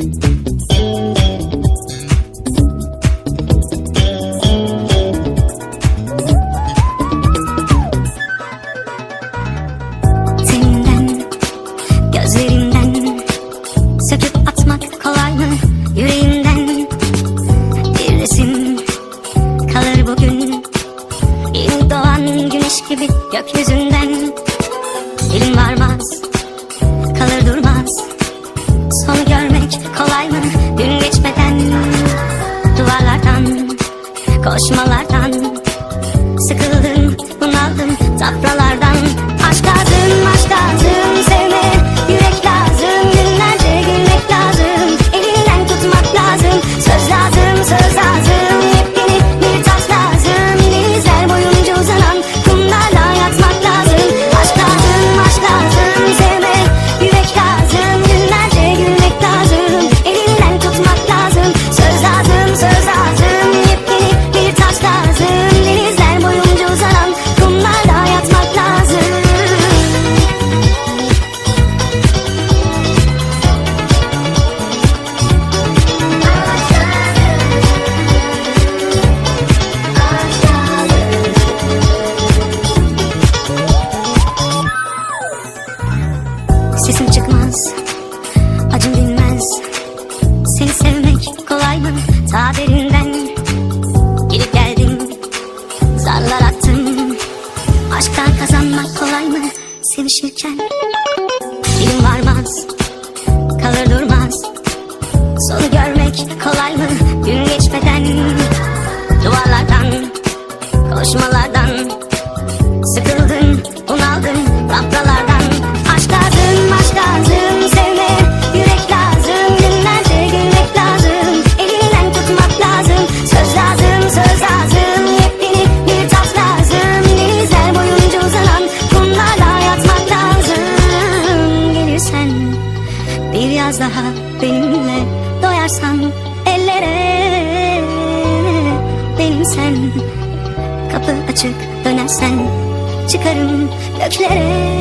Seninden, gözlerinden Söküp atmak kolay mı? Yüreğimden Bir kalır bugün. Yeni doğan güneş gibi gökyüzünden. Elin varmaz kalır durmaz. Sonu görmez görmek kolay mı? Gün geçmeden Duvarlardan, koşmalardan Sesim çıkmaz, acım dinmez. Seni sevmek kolay mı? Ta derinden Gidip geldim, zarlar attım Aşktan kazanmak kolay mı? Sevişirken Dilim varmaz, kalır durmaz. Sonu görmek kolay mı? Gün geçmeden Duvarlardan, koşmalardan bir yaz daha benimle Doyarsan ellere. Benim sen Kapı açık dönersen çıkarım göklere